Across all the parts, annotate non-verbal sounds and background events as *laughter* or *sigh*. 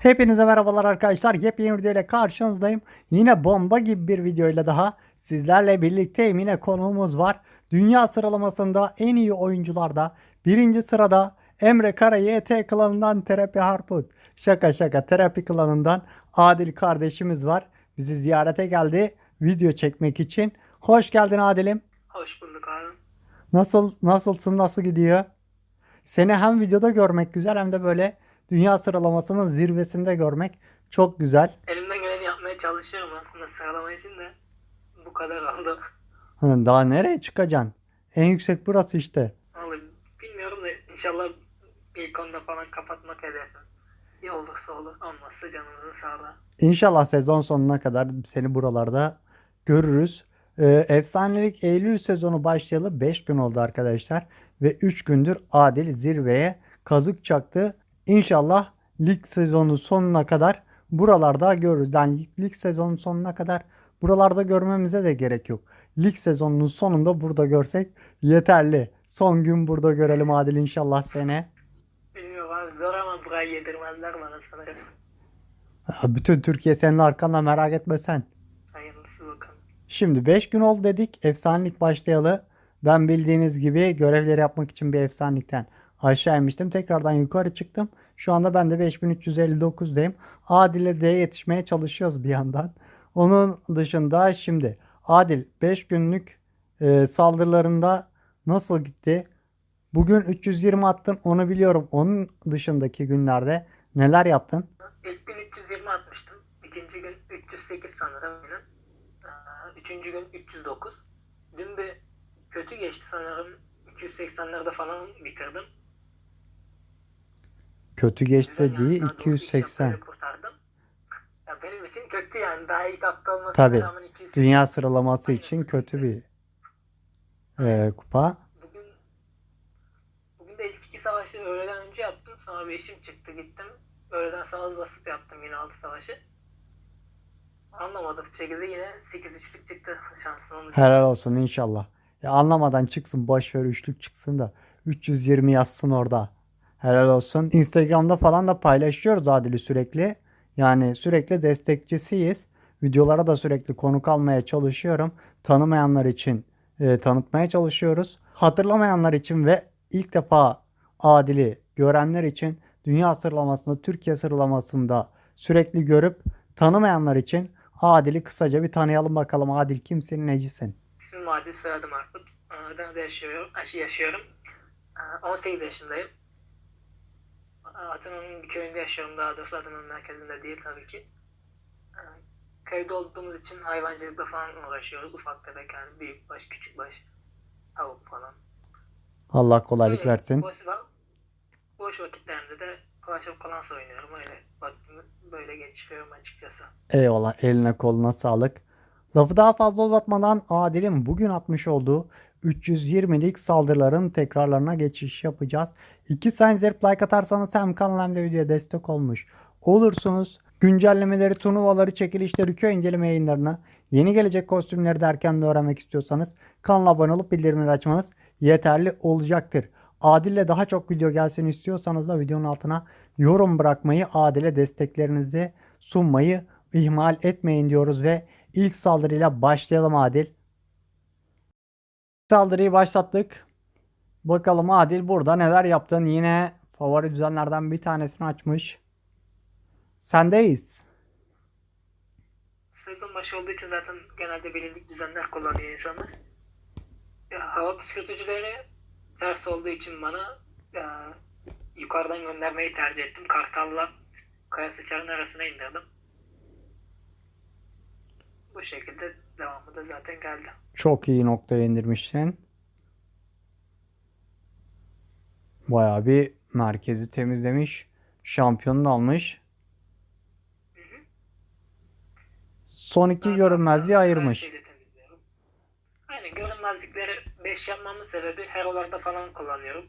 Hepinize merhabalar arkadaşlar. Yepyeni video ile karşınızdayım. Yine bomba gibi bir videoyla daha sizlerle birlikteyim. Yine konuğumuz var. Dünya sıralamasında en iyi oyuncularda birinci sırada Emre Kara YT klanından Terapi Harput. Şaka şaka Terapi klanından Adil kardeşimiz var. Bizi ziyarete geldi video çekmek için. Hoş geldin Adil'im. Hoş bulduk abi. Nasıl nasılsın? Nasıl gidiyor? Seni hem videoda görmek güzel hem de böyle dünya sıralamasının zirvesinde görmek çok güzel. Elimden geleni yapmaya çalışıyorum aslında sıralama için de bu kadar oldu. Daha nereye çıkacaksın? En yüksek burası işte. Vallahi bilmiyorum da inşallah bir konuda falan kapatmak hedefim. İyi olursa olur, olmazsa canımızın sağlığı. İnşallah sezon sonuna kadar seni buralarda görürüz. Ee, efsanelik Eylül sezonu başlayalı 5 gün oldu arkadaşlar. Ve 3 gündür Adil zirveye kazık çaktı. İnşallah lig sezonu sonuna kadar buralarda görürüz. Yani lig sezonu sonuna kadar buralarda görmemize de gerek yok. Lig sezonunun sonunda burada görsek yeterli. Son gün burada görelim Adil inşallah seni. Bilmiyorum abi zor ama burayı yedirmezler bana sanırım. Bütün Türkiye senin arkanda merak etme sen. Şimdi 5 gün oldu dedik. Efsanelik başlayalı. Ben bildiğiniz gibi görevleri yapmak için bir efsanelikten aşağı inmiştim. Tekrardan yukarı çıktım. Şu anda ben de 5359'dayım. Adil'e de yetişmeye çalışıyoruz bir yandan. Onun dışında şimdi Adil 5 günlük e, saldırılarında nasıl gitti? Bugün 320 attın onu biliyorum. Onun dışındaki günlerde neler yaptın? İlk gün 320 atmıştım. İkinci gün 308 sanırım. Üçüncü gün 309. Dün bir kötü geçti sanırım. 280'lerde falan bitirdim. Kötü geçti değil daha doğrusu iki 280. dakikayla kurtardım. Ya benim için kötü yani. Daha iyi tatlı olmasına Tabii. rağmen 200 Dünya sıralaması için kötü bir e, kupa. Bugün bugün de ilk iki savaşı öğleden önce yaptım. Sonra bir işim çıktı gittim. Öğleden sonra basıp yaptım yine altı savaşı. Anlamadım bir şekilde yine 8-3'lük çıktı *laughs* şansım onun için. Helal olsun inşallah. Ya anlamadan çıksın boş ver çıksın da 320 yazsın orada. Helal olsun. Instagram'da falan da paylaşıyoruz Adil'i sürekli. Yani sürekli destekçisiyiz. Videolara da sürekli konuk almaya çalışıyorum. Tanımayanlar için e, tanıtmaya çalışıyoruz. Hatırlamayanlar için ve ilk defa Adil'i görenler için dünya sıralamasında, Türkiye sıralamasında sürekli görüp tanımayanlar için Adil'i kısaca bir tanıyalım bakalım. Adil kimsin, necisin? İsmim Adil, soyadım Arput. Adana'da yaşıyorum. aşı yaşıyorum. Aa, 18 yaşındayım. Aa, Adana'nın bir köyünde yaşıyorum daha doğrusu Adana'nın merkezinde değil tabii ki. Köyde olduğumuz için hayvancılıkla falan uğraşıyoruz. Ufak tefek yani büyük baş, küçük baş, tavuk falan. Allah kolaylık versin. Boş, boş vakitlerimde de Clash of Clans oynuyorum. Öyle böyle geçiriyorum açıkçası. Eyvallah eline koluna sağlık. Lafı daha fazla uzatmadan Adil'in bugün atmış olduğu 320'lik saldırıların tekrarlarına geçiş yapacağız. İki senzerip like atarsanız hem kanal hem de videoya destek olmuş olursunuz. Güncellemeleri, turnuvaları, çekilişleri, köy inceleme yayınlarını, yeni gelecek kostümleri de erken de öğrenmek istiyorsanız kanala abone olup bildirimleri açmanız yeterli olacaktır. Adil'le daha çok video gelsin istiyorsanız da videonun altına yorum bırakmayı, Adil'e desteklerinizi sunmayı ihmal etmeyin diyoruz ve ilk saldırıyla başlayalım Adil. Saldırıyı başlattık. Bakalım Adil burada neler yaptın? Yine favori düzenlerden bir tanesini açmış. Sendeyiz. Sezon başı olduğu için zaten genelde bilindik düzenler kullanıyor insanlar. Ya, hava püskürtücüleri ters olduğu için bana ya, yukarıdan göndermeyi tercih ettim. Kartal'la Kaya Sıçar'ın arasına indirdim. Bu şekilde devamı da zaten geldi. Çok iyi noktaya indirmişsin. Bayağı bir merkezi temizlemiş. Şampiyonu da almış. Son iki görünmezliği ayırmış. her şeyi de temizliyorum. Aynen görünmezlikleri 5 yapmamın sebebi herolarda falan kullanıyorum.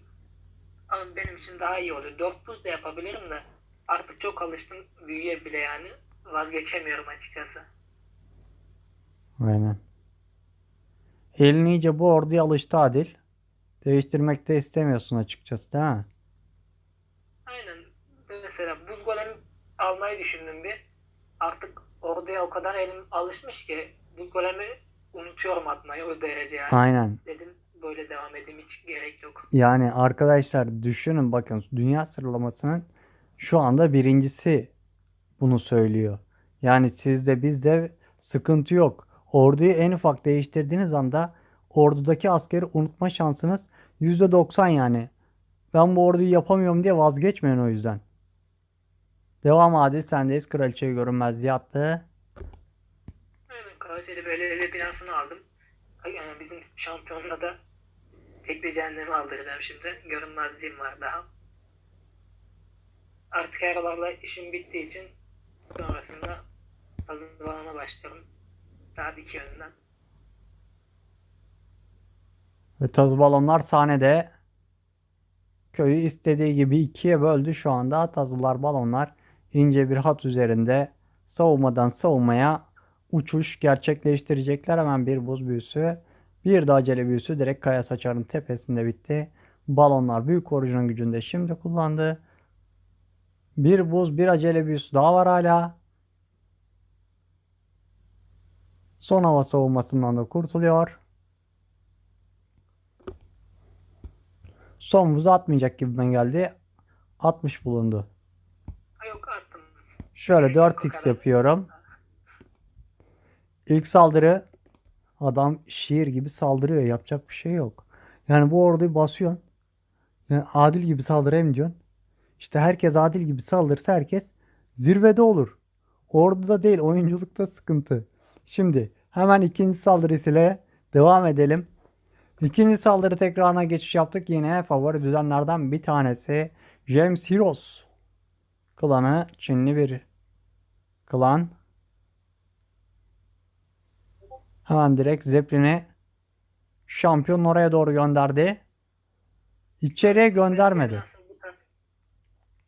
Ama benim için daha iyi oluyor. 4 buz da yapabilirim de artık çok alıştım büyüye bile yani. Vazgeçemiyorum açıkçası. Aynen. Elin iyice bu orduya alıştı Adil. Değiştirmek de istemiyorsun açıkçası değil mi? Aynen. Mesela buz golem almayı düşündüm bir. Artık orduya o kadar elim alışmış ki buz golemi unutuyorum atmayı o derece yani. Aynen. Dedim böyle devam edeyim hiç gerek yok. Yani arkadaşlar düşünün bakın dünya sıralamasının şu anda birincisi bunu söylüyor. Yani sizde bizde sıkıntı yok. Orduyu en ufak değiştirdiğiniz anda ordudaki askeri unutma şansınız %90 yani. Ben bu orduyu yapamıyorum diye vazgeçmeyin o yüzden. Devam Adil sendeyiz. Kraliçeyi görünmezliğe attı. Karaçeli Belediye binasını aldım. Yani bizim şampiyonla da tekli cehennemi aldıracağım şimdi. Görünmezliğim var daha. Artık aralarla işim bittiği için sonrasında hazırlanana başlıyorum. Daha iki yönden. Ve taz balonlar sahnede köyü istediği gibi ikiye böldü şu anda. Tazılar balonlar ince bir hat üzerinde savunmadan savunmaya uçuş gerçekleştirecekler. Hemen bir buz büyüsü. Bir de acele büyüsü direkt Kaya Saçar'ın tepesinde bitti. Balonlar büyük orucunun gücünde şimdi kullandı. Bir buz bir acele büyüsü daha var hala. Son hava savunmasından da kurtuluyor. Son buzu atmayacak gibime geldi. 60 bulundu. Yok attım. Şöyle Gerek yok, o 4x kadar. yapıyorum. İlk saldırı adam şiir gibi saldırıyor. Yapacak bir şey yok. Yani bu orduyu basıyorsun. Yani adil gibi saldırayım diyorsun. İşte herkes adil gibi saldırsa herkes zirvede olur. Orduda değil oyunculukta sıkıntı. Şimdi hemen ikinci saldırısıyla devam edelim. İkinci saldırı tekrarına geçiş yaptık. Yine favori düzenlerden bir tanesi James Heroes. Klanı Çinli bir klan. Hemen direkt Zeppelin'i şampiyon oraya doğru gönderdi. İçeriye göndermedi.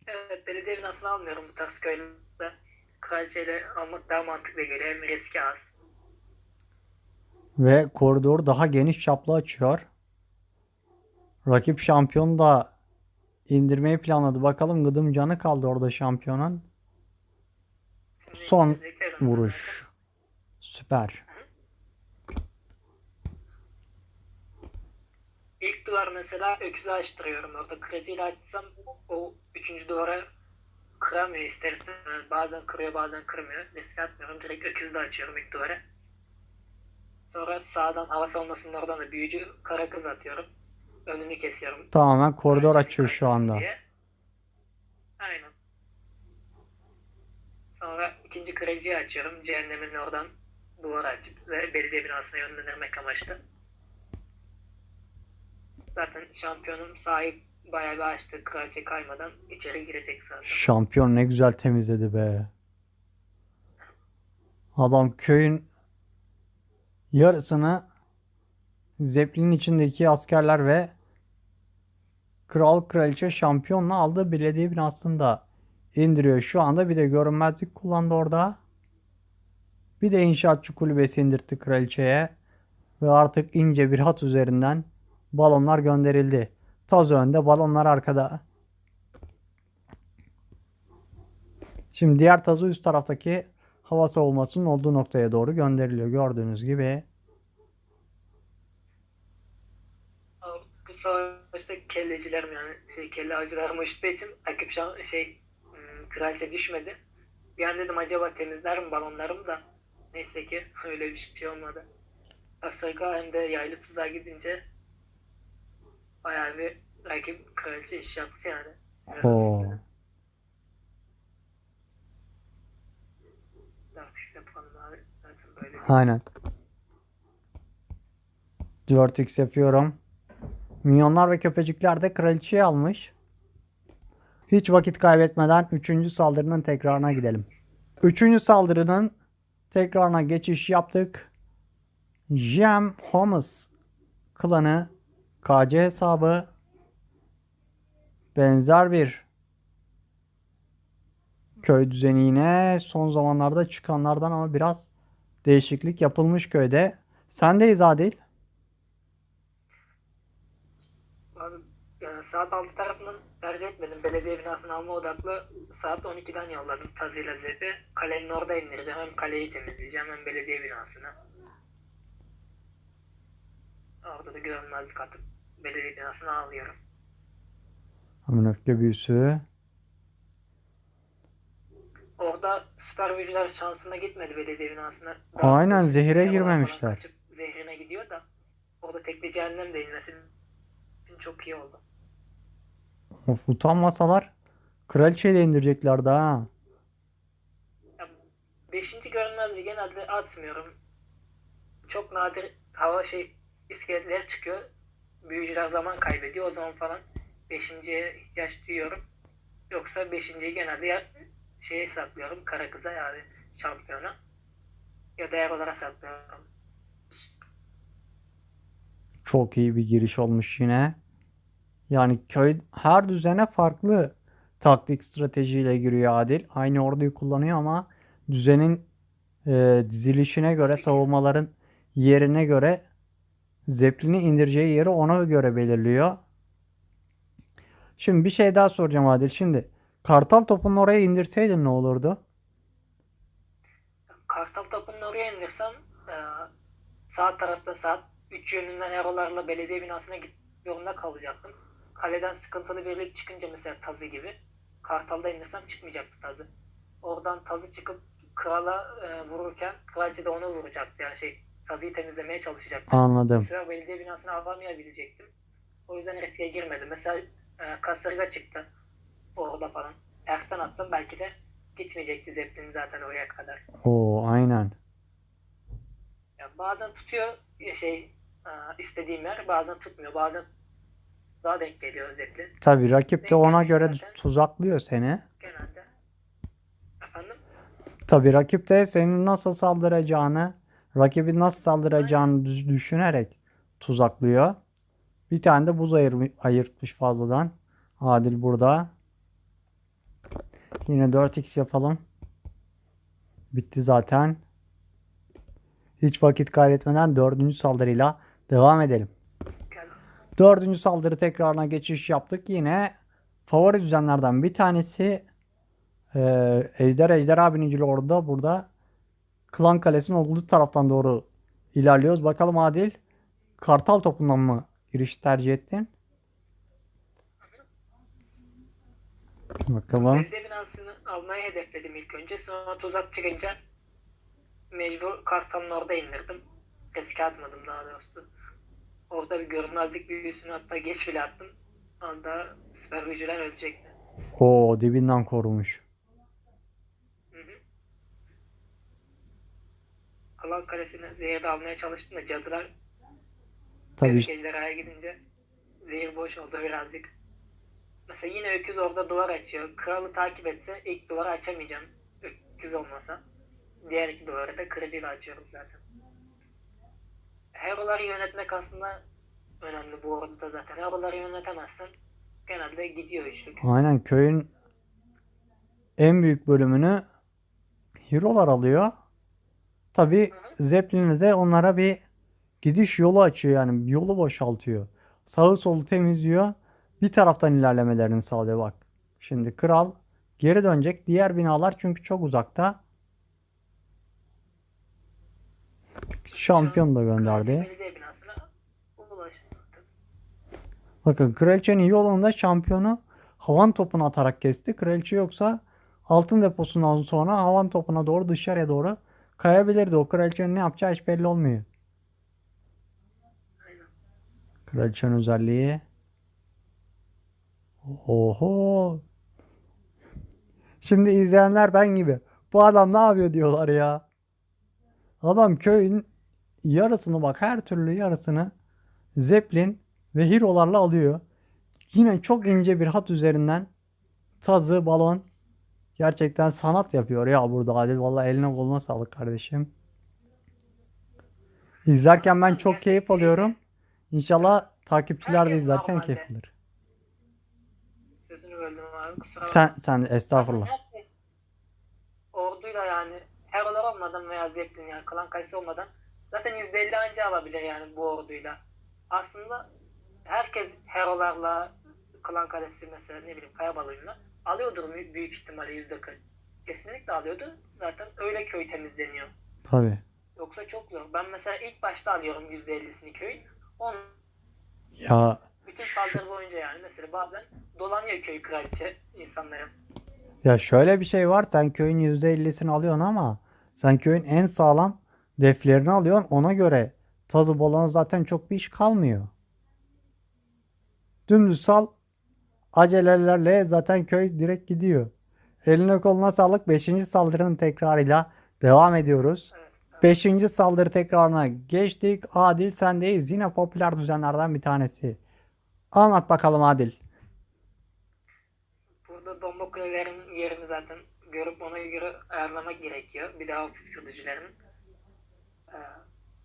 Evet belediye binasını almıyorum bu tarz köylerde. Kraliçeyle almak daha mantıklı geliyor. Hem riski az. Ve koridor daha geniş çaplı açıyor. Rakip şampiyon da indirmeyi planladı. Bakalım gıdım canı kaldı orada şampiyonun. Son Vuruş. Süper. İlk duvar mesela öküzü açtırıyorum orada. Krediyle açsam o üçüncü duvara kıramıyor ister istemez. Bazen kırıyor bazen kırmıyor. Risk atmıyorum. Direkt öküzle açıyorum ilk duvara. Sonra sağdan hava savunmasının oradan da büyücü kara kız atıyorum. Önünü kesiyorum. Tamamen koridor açıyor şu anda. diye. Aynen. Sonra ikinci kraliçeyi açıyorum. Cehennemin oradan duvar açıp belediye binasına yönlendirmek amaçlı. Zaten şampiyonun sahip bayağı bir açtı. Kraliçe kaymadan içeri girecek zaten. Şampiyon ne güzel temizledi be. Adam köyün yarısını Zeppelin'in içindeki askerler ve kral kraliçe şampiyonla aldığı belediye binasında indiriyor. Şu anda bir de görünmezlik kullandı orada. Bir de inşaatçı kulübesi indirtti kraliçeye. Ve artık ince bir hat üzerinden balonlar gönderildi. Taz önde balonlar arkada. Şimdi diğer tazı üst taraftaki hava savunmasının olduğu noktaya doğru gönderiliyor. Gördüğünüz gibi. Bu savaşta kellecilerim yani şey kelle avcılarım uçtuğu için şan, şey hmm, kraliçe düşmedi. Bir an dedim acaba temizler mi balonlarım da neyse ki *laughs* öyle bir şey olmadı. Asırga hem de yaylı tuzağa gidince bayağı bir rakip kraliçe iş yaptı yani. Biraz Oo. Artık. Zaten böyle. Aynen. 4x yapıyorum. Minyonlar ve köpecikler de kraliçeyi almış. Hiç vakit kaybetmeden 3. saldırının tekrarına gidelim. 3. saldırının tekrarına geçiş yaptık. Jem Holmes klanı KC hesabı benzer bir köy düzeni yine son zamanlarda çıkanlardan ama biraz değişiklik yapılmış köyde. Sendeyiz Adil. Abi yani saat 6 tarafından tercih etmedim. Belediye binasını alma odaklı saat 12'den yolladım tazıyla zepi. Kalenin orada indireceğim. Hem kaleyi temizleyeceğim hem belediye binasını. Orada da görünmezlik atıp belediye binasını alıyorum. Hemen öfke büyüsü. Orada süper gücüler şansıma gitmedi belediye binasına. Aynen, zehire girmemişler. kaçıp Zehrine gidiyor da orada tekli cehennem de inmesi için çok iyi oldu. Of utanmasalar kraliçeyi de indireceklerdi ha. Ya, beşinci görünmezliği genelde atmıyorum. Çok nadir hava şey iskeletler çıkıyor. Büyücüler zaman kaybediyor. O zaman falan beşinciye ihtiyaç duyuyorum. Yoksa beşinciyi genelde ya şeye saklıyorum. Kara kıza yani şampiyona. Ya da olarak saklıyorum. Çok iyi bir giriş olmuş yine. Yani köy her düzene farklı taktik stratejiyle giriyor Adil. Aynı orduyu kullanıyor ama düzenin e, dizilişine göre savunmaların yerine göre Zeppelin'i indireceği yeri ona göre belirliyor. Şimdi bir şey daha soracağım Adil. Şimdi Kartal topunu oraya indirseydin ne olurdu? Kartal topunu oraya indirsem e, sağ tarafta saat 3 yönünden erolarla belediye binasına zorunda kalacaktım. Kaleden sıkıntılı birlik çıkınca mesela tazı gibi. Kartal'da indirsem çıkmayacaktı tazı. Oradan tazı çıkıp krala e, vururken kraliçe de onu vuracaktı. Yani şey tazıyı temizlemeye çalışacaktı. Bu Anladım. sefer belediye binasını alamayabilecektim. O yüzden riske girmedim. Mesela e, kasırga çıktı. Orada falan. Tersten atsam belki de gitmeyecekti Zeppelin zaten oraya kadar. Oo aynen. Ya bazen tutuyor ya şey e, istediğim yer bazen tutmuyor. Bazen daha denk geliyor Zeppelin. Tabii rakip de Denk ona göre zaten. tuzaklıyor seni. Genelde. Efendim? Tabii rakip de senin nasıl saldıracağını, rakibin nasıl saldıracağını düşünerek tuzaklıyor. Bir tane de buz ayır, ayırtmış fazladan. Adil burada. Yine 4x yapalım. Bitti zaten. Hiç vakit kaybetmeden dördüncü saldırıyla devam edelim. Dördüncü saldırı tekrarına geçiş yaptık. Yine favori düzenlerden bir tanesi eee Ejder Ejderha Binicili Ordu'da burada Klan Kalesi'nin olduğu taraftan doğru ilerliyoruz. Bakalım Adil Kartal topundan mı giriş tercih ettin? Bakalım. Belediye binasını almayı hedefledim ilk önce. Sonra tuzak çıkınca mecbur Kartal'ın orada indirdim. Riske atmadım daha doğrusu. Orada bir görünmezlik büyüsünü hatta geç bile attım. Az daha süper gücüler ölecekti. O dibinden korumuş. Hı hı. Klan Kalesi'ne zehir de almaya çalıştım da cadılar Tabii ejderhaya gidince zehir boş oldu birazcık. Mesela yine öküz orada duvar açıyor. Kralı takip etse ilk duvarı açamayacağım. Öküz olmasa. Diğer iki duvarı da kırıcıyla açıyorum zaten. Hero'ları yönetmek aslında önemli bu orada zaten. Hero'ları yönetemezsen genelde gidiyor üçlük. aynen köyün en büyük bölümünü Hero'lar alıyor. Tabii Hı Zeppelin'le de onlara bir gidiş yolu açıyor yani yolu boşaltıyor. Sağı solu temizliyor. Bir taraftan ilerlemelerini sağlıyor bak. Şimdi kral geri dönecek. Diğer binalar çünkü çok uzakta. Şampiyon da gönderdi. Bakın kraliçenin yolunda şampiyonu havan topunu atarak kesti. Kraliçe yoksa altın deposundan sonra havan topuna doğru dışarıya doğru kayabilirdi. O kraliçenin ne yapacağı hiç belli olmuyor. Kraliçenin özelliği. Oho. Şimdi izleyenler ben gibi. Bu adam ne yapıyor diyorlar ya. Adam köyün yarısını bak her türlü yarısını Zeppelin ve Hero'larla alıyor. Yine çok ince bir hat üzerinden tazı, balon gerçekten sanat yapıyor ya burada Adil. Vallahi eline koluna sağlık kardeşim. İzlerken ben çok keyif alıyorum. İnşallah takipçiler de izlerken keyif alır. Sözünü böldüm abi kusura Sen sen estağfurullah. Orduyla yani Hero'lar olmadan veya Zeppelin yani Klan Kalesi olmadan zaten %50 anca alabilir yani bu orduyla. Aslında herkes herolarla klan kalesi mesela ne bileyim kaya balığıyla alıyordur büyük ihtimalle yüzde kırk. Kesinlikle alıyordur. Zaten öyle köy temizleniyor. Tabii. Yoksa çok zor. Ben mesela ilk başta alıyorum yüzde ellisini köyün. On Ya bütün saldırı boyunca yani mesela bazen dolanıyor köy kraliçe insanların. ya şöyle bir şey var. Sen köyün %50'sini alıyorsun ama sen köyün en sağlam deflerini alıyorsun. Ona göre tazı bolona zaten çok bir iş kalmıyor. Dümdüz sal acelelerle zaten köy direkt gidiyor. Eline koluna sağlık. 5. saldırının tekrarıyla devam ediyoruz. Beşinci saldırı tekrarına geçtik. Adil sendeyiz. Yine popüler düzenlerden bir tanesi. Anlat bakalım Adil. Burada bomba kulelerinin yerini zaten görüp ona göre ayarlamak gerekiyor. Bir daha püskürtücülerin.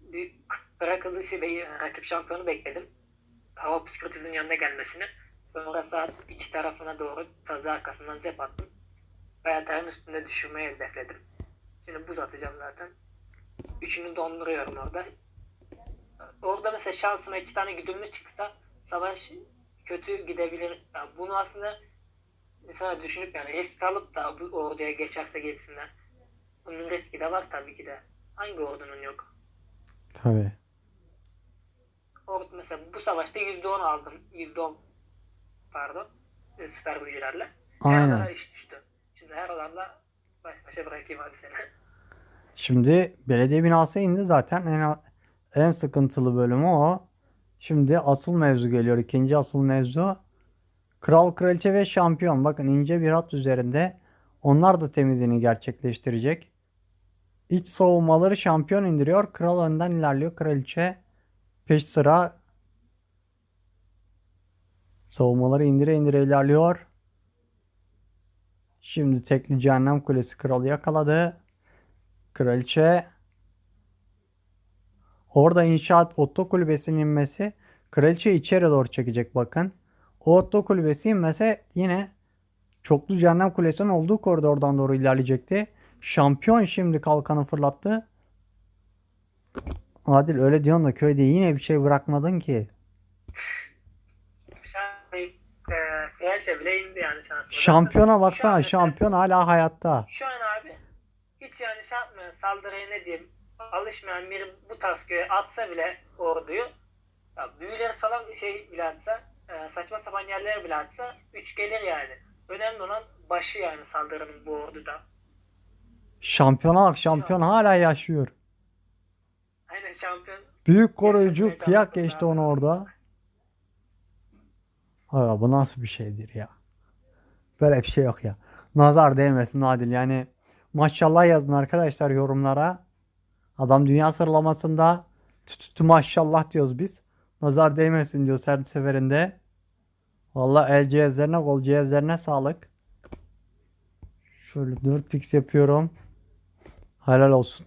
Bir kara kılıcı ve rakip şampiyonu bekledim. Hava püskürtücünün yanına gelmesini. Sonra saat iki tarafına doğru tazı arkasından zep attım. Bayatayın üstünde düşürmeyi hedefledim. Şimdi buz atacağım zaten. Üçünü donduruyorum orada. Orada mesela şansıma iki tane güdümlü çıksa savaş kötü gidebilir. Yani bunu aslında mesela düşünüp yani risk alıp da bu orduya geçerse geçsinler. Bunun riski de var tabii ki de. Hangi ordunun yok? Tabii. Ordu mesela bu savaşta %10 aldım. %10 pardon. e, Süper büyücülerle. Aynen. Herolara iş düştü. Şimdi herolarla baş başa bırakayım hadi seni. *laughs* Şimdi belediye binası indi zaten. En, en sıkıntılı bölümü o. Şimdi asıl mevzu geliyor. İkinci asıl mevzu. Kral, kraliçe ve şampiyon. Bakın ince bir hat üzerinde. Onlar da temizliğini gerçekleştirecek. İç savunmaları şampiyon indiriyor. Kral önden ilerliyor. Kraliçe peş sıra savunmaları indire indire ilerliyor. Şimdi tekli cehennem kulesi kralı yakaladı. Kraliçe orada inşaat Otto kulübesinin inmesi kraliçe içeri doğru çekecek bakın. O Otto kulübesi inmese yine çoklu cehennem kulesinin olduğu koridordan doğru ilerleyecekti. Şampiyon şimdi kalkanı fırlattı. Adil öyle diyorsun da köyde yine bir şey bırakmadın ki. Şu an e, kraliçe bile indi yani şansıma. Şampiyona baksana şu şampiyon hala hayatta. Şu an abi hiç yani şey yapmayan saldırıya ne diyeyim alışmayan biri bu tarz köye atsa bile orduyu ya büyüleri salan şey bile atsa e, saçma sapan yerlere bile atsa 3 gelir yani. Önemli olan başı yani saldırının bu orduda. Şampiyona bak şampiyon hala yaşıyor. Aynen şampiyon. Büyük koruyucu kıyak geçti onu orada. Aga bu nasıl bir şeydir ya? Böyle bir şey yok ya. Nazar değmesin Adil yani. Maşallah yazın arkadaşlar yorumlara. Adam dünya sıralamasında tü tü tü maşallah diyoruz biz. Nazar değmesin diyoruz her seferinde. Valla el cihazlarına kol cihazlarına sağlık. Şöyle 4x yapıyorum. Helal olsun.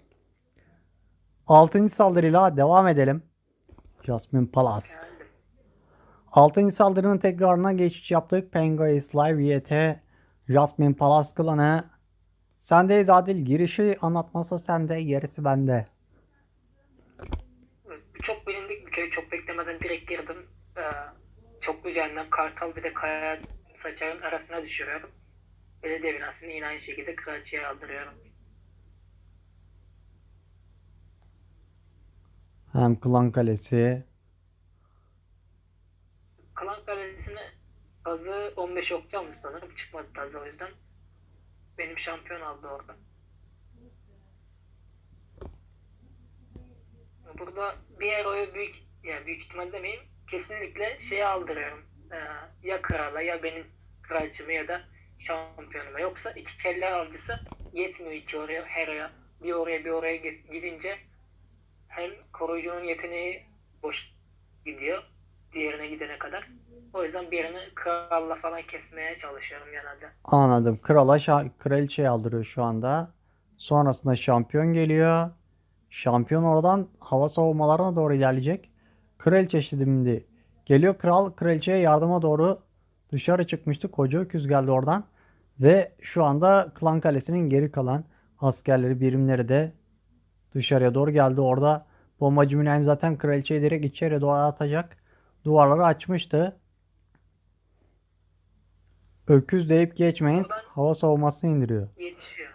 Altıncı saldırıyla devam edelim. Jasmine Palace. Geldim. Altıncı saldırının tekrarına geçiş yaptık. Penguins Live YT Jasmine Palace klanı. Sendeyiz Adil. Girişi anlatmasa sende, gerisi bende. Çok bilindik bir köy. Çok beklemeden direkt girdim. Ee, çoklu cehennem, kartal bir de kaya saçağın arasına düşürüyorum. Belediye binasını yine aynı şekilde kraliçeye aldırıyorum. Hem klan kalesi. Klan kalesine gazı 15 okçu almış sanırım. Çıkmadı taze o yüzden. Benim şampiyon aldı orada. Burada bir heroyu büyük yani büyük ihtimal demeyeyim kesinlikle şeye aldırıyorum. Ee, ya krala ya benim kraliçeme ya da şampiyonuma. Yoksa iki kelle avcısı yetmiyor iki oraya heroya. Bir oraya bir oraya gi- gidince hem koruyucunun yeteneği boş gidiyor diğerine gidene kadar. O yüzden birini kralla falan kesmeye çalışıyorum genelde. Anladım. Krala şa- kraliçeyi aldırıyor şu anda. Sonrasında şampiyon geliyor. Şampiyon oradan hava savunmalarına doğru ilerleyecek. Kraliçe şimdi geliyor. Kral kraliçeye yardıma doğru dışarı çıkmıştı. Koca öküz geldi oradan. Ve şu anda klan kalesinin geri kalan askerleri birimleri de dışarıya doğru geldi. Orada bombacı mülayim zaten kraliçeyi direkt içeri doğru atacak. Duvarları açmıştı. Öküz deyip geçmeyin. Hava savunmasını indiriyor. yetişiyor.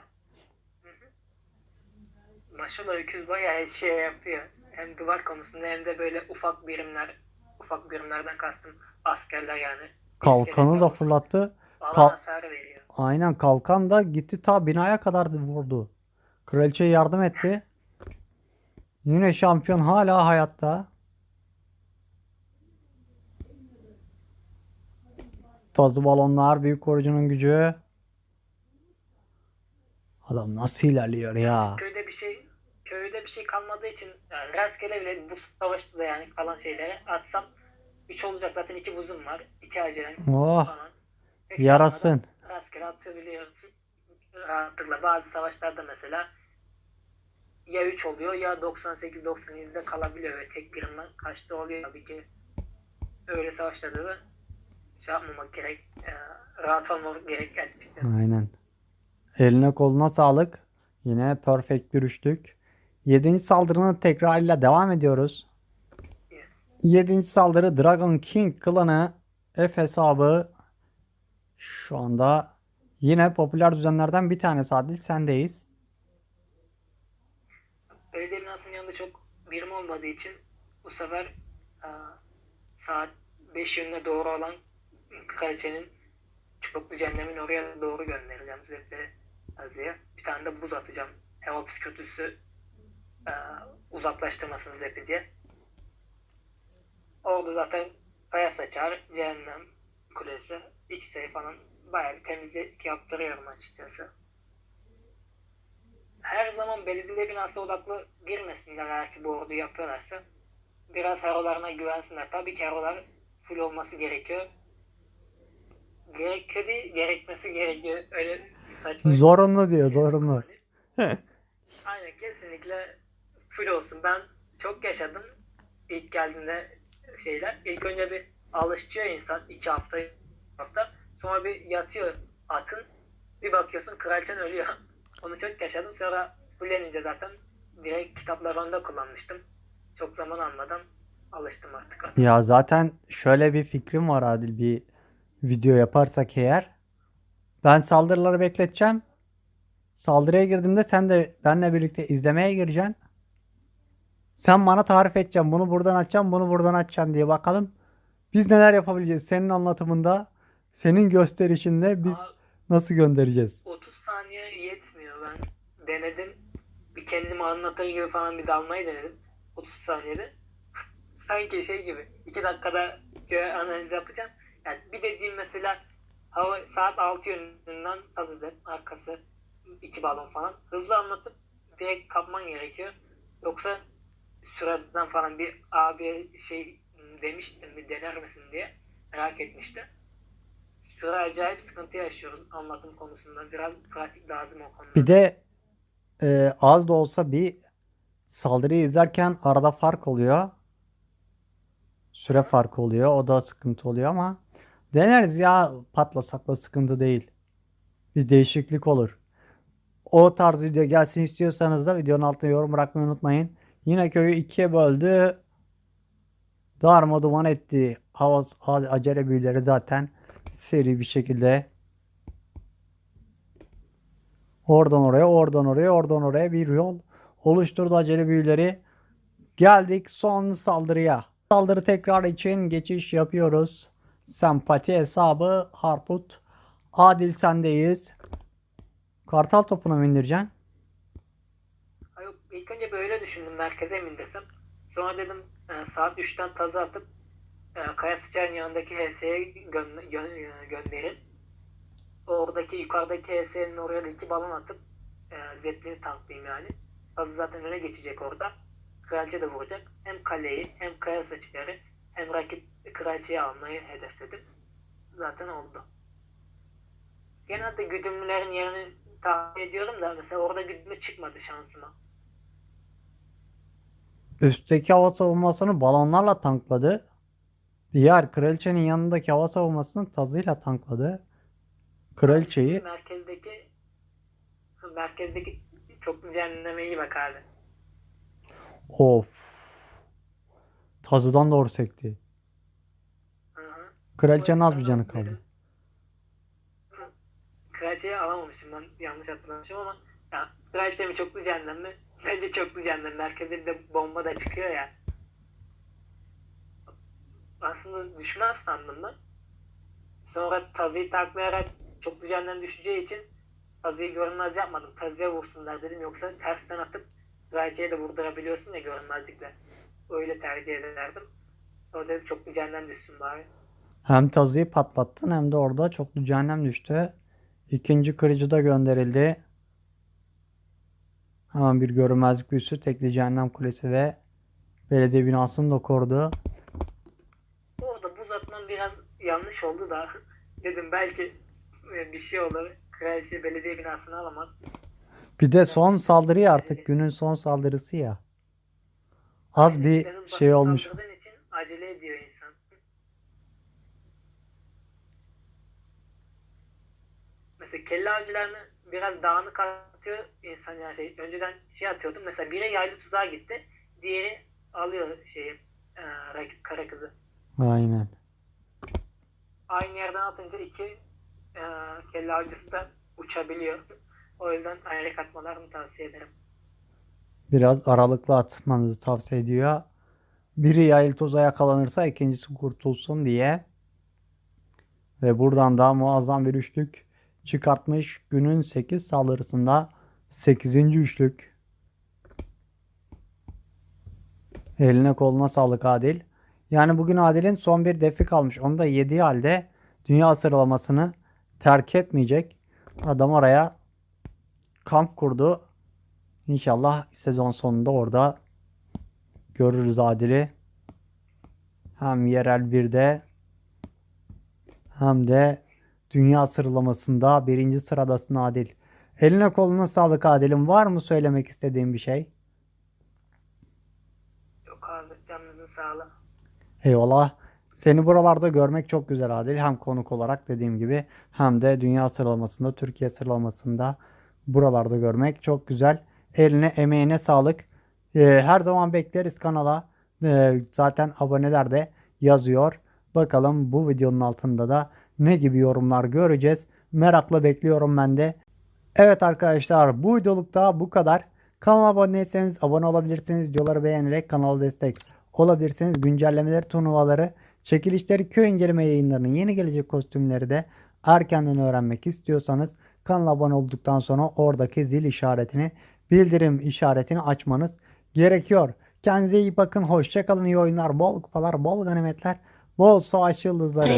Hı hı. Maşallah öküz bayağı şey yapıyor. Hem duvar konusunda hem de böyle ufak birimler, ufak birimlerden kastım askerler yani. Kalkanı da fırlattı. Kal- veriyor. Aynen kalkan da gitti ta binaya kadar vurdu. Kraliçeye yardım etti. Yine şampiyon hala hayatta. Tazı balonlar, büyük korucunun gücü. Adam nasıl ilerliyor ya? Köyde bir şey köyde bir şey kalmadığı için yani rastgele bile bu savaşta da yani kalan şeylere atsam 3 olacak zaten 2 buzum var. 2 acelem Oh falan. Pek yarasın. Rastgele atabiliyorsun. Rahatlıkla bazı savaşlarda mesela ya 3 oluyor ya 98-97'de kalabiliyor ve tek birimden kaçtı oluyor tabii ki. Öyle savaşlarda da şey yapmamak gerek. e, rahat olmamak gerek gerçekten. Aynen. Eline koluna sağlık. Yine perfect bir üçlük. Yedinci saldırının tekrarıyla devam ediyoruz. Yedinci saldırı Dragon King klanı F hesabı şu anda yine popüler düzenlerden bir tanesi Adil sendeyiz. Belediye binasının yanında çok birim olmadığı için bu sefer e, saat 5 yönüne doğru olan kraliçenin çubuklu cehennemin oraya doğru göndereceğim Zeppe Azi'ye. Bir tane de buz atacağım. Hava püskürtüsü e, uzaklaştırmasın Zeppe diye. Orada zaten kaya saçar, cehennem kulesi, iç sayı falan bayağı bir temizlik yaptırıyorum açıkçası her zaman belediye binası odaklı girmesinler eğer ki bu ordu yapıyorlarsa. Biraz herolarına güvensinler. Tabii ki herolar full olması gerekiyor. Gerekiyor değil, gerekmesi gerekiyor. Öyle saçma. Zorunlu diyor zorunlu. *laughs* Aynen kesinlikle full olsun. Ben çok yaşadım ilk geldiğinde şeyler. İlk önce bir alışıyor insan iki hafta hafta. Sonra bir yatıyor atın. Bir bakıyorsun kraliçen ölüyor. *laughs* Onu çok yaşadım. Sonra fullenince zaten direkt kitapları onda kullanmıştım. Çok zaman almadan alıştım artık. Ya zaten şöyle bir fikrim var Adil bir video yaparsak eğer. Ben saldırıları bekleteceğim. Saldırıya girdiğimde sen de benle birlikte izlemeye gireceksin. Sen bana tarif edeceksin. Bunu buradan açacağım, bunu buradan açacaksın diye bakalım. Biz neler yapabileceğiz senin anlatımında, senin gösterişinde biz Aa, nasıl göndereceğiz? 30 saniye yetmiyor ben. Denedim. Bir kendimi anlatır gibi falan bir dalmayı denedim. 30 saniyede. Sanki şey gibi. 2 dakikada analiz yapacağım. Yani bir dediğim mesela hava saat 6 yönünden Azizet arkası iki balon falan. Hızlı anlatıp direkt kapman gerekiyor. Yoksa süreden falan bir abi şey demiştim bir dener misin diye merak etmişti. Süre acayip sıkıntı yaşıyoruz anlatım konusunda. Biraz pratik lazım o konuda. Bir de e, az da olsa bir saldırıyı izlerken arada fark oluyor. Süre farkı oluyor. O da sıkıntı oluyor ama deneriz ya patlasak da sıkıntı değil. Bir değişiklik olur. O tarz video gelsin istiyorsanız da videonun altına yorum bırakmayı unutmayın. Yine köyü ikiye böldü. Darma duman etti. Hava acele büyüleri zaten seri bir şekilde Oradan oraya, oradan oraya, oradan oraya bir yol oluşturdu acele büyüleri. Geldik son saldırıya. Saldırı tekrar için geçiş yapıyoruz. Sempati hesabı Harput. Adil sendeyiz. Kartal topuna mı indireceksin? Yok, ilk önce böyle düşündüm merkeze mi indirsem. Sonra dedim e, saat 3'ten tazı atıp e, Kaya Sıçar'ın yanındaki HS'ye gö- gö- gönderin. Oradaki yukarıdaki HS'nin oraya da iki balon atıp e, Zeppelin'i tanklayayım yani. Tazı zaten öne geçecek orada. Kraliçe de vuracak. Hem kaleyi hem Kaya Sıçar'ı hem rakip kraliçeyi almayı hedefledim. Zaten oldu. Genelde güdümlülerin yerini tahmin ediyorum da mesela orada güdümlü çıkmadı şansıma. Üstteki hava savunmasını balonlarla tankladı. Diğer kraliçenin yanındaki hava savunmasını tazıyla tankladı. Kraliçeyi Merkezdeki merkezdeki çok cehenneme iyi bak abi. of tazıdan doğru sekti. Kraliçenin az bir canı kaldı. Kraliçeyi alamamışım ben yanlış hatırlamışım ama ya, kraliçe mi çoklu cehennem mi? Bence çoklu cehennem. Merkeze bir de bomba da çıkıyor ya. Aslında düşmez sandım ben. Sonra tazıyı taklayarak çoklu cehennem düşeceği için tazıyı görünmez yapmadım. Tazıya vursunlar dedim yoksa tersten atıp kraliçeye de vurdurabiliyorsun ya görünmezlikle. Öyle tercih ederdim. Sonra dedim çoklu cehennem düşsün bari. Hem tazıyı patlattın hem de orada çoklu cehennem düştü. İkinci kırıcı da gönderildi. Hemen bir görünmezlik büyüsü, tekli cehennem kulesi ve belediye binasını da korudu. Orada buz atmam biraz yanlış oldu da *laughs* dedim belki e, bir şey olur. Kraliçe belediye binasını alamaz. Bir de son saldırı ya artık günün son saldırısı ya. Az bir şey olmuş. için acele ediyor insan. Mesela kelle avcılarını biraz dağınık atıyor insan yani şey. Önceden şey atıyordum. Mesela biri yaylı tuzağa gitti. Diğeri alıyor şeyi e, rakip kara kızı. Aynen. Aynı yerden atınca iki e, kelle avcısı da uçabiliyor. O yüzden ayrı atmalarını tavsiye ederim. Biraz aralıklı atmanızı tavsiye ediyor. Biri yayıl toza yakalanırsa ikincisi kurtulsun diye. Ve buradan da muazzam bir üçlük çıkartmış. Günün 8 saldırısında 8. üçlük. Eline koluna sağlık Adil. Yani bugün Adil'in son bir defi kalmış. Onu da yediği halde dünya sıralamasını terk etmeyecek. Adam oraya kamp kurdu. İnşallah sezon sonunda orada görürüz Adil'i. Hem yerel birde hem de dünya sıralamasında birinci sıradasın Adil. Eline koluna sağlık Adil'im. Var mı söylemek istediğin bir şey? Yok abi canınızın sağlığı. Eyvallah. Seni buralarda görmek çok güzel Adil. Hem konuk olarak dediğim gibi hem de dünya sıralamasında, Türkiye sıralamasında buralarda görmek çok güzel. Eline emeğine sağlık. Ee, her zaman bekleriz kanala. Ee, zaten aboneler de yazıyor. Bakalım bu videonun altında da ne gibi yorumlar göreceğiz. Merakla bekliyorum ben de. Evet arkadaşlar bu videolukta bu kadar. Kanala abone değilseniz abone olabilirsiniz. Videoları beğenerek kanala destek olabilirsiniz. Güncellemeleri, turnuvaları, çekilişleri, köy inceleme yayınlarının yeni gelecek kostümleri de erkenden öğrenmek istiyorsanız kanala abone olduktan sonra oradaki zil işaretini, bildirim işaretini açmanız gerekiyor. Kendinize iyi bakın. Hoşçakalın. iyi oyunlar, bol kupalar, bol ganimetler, bol savaş yıldızları.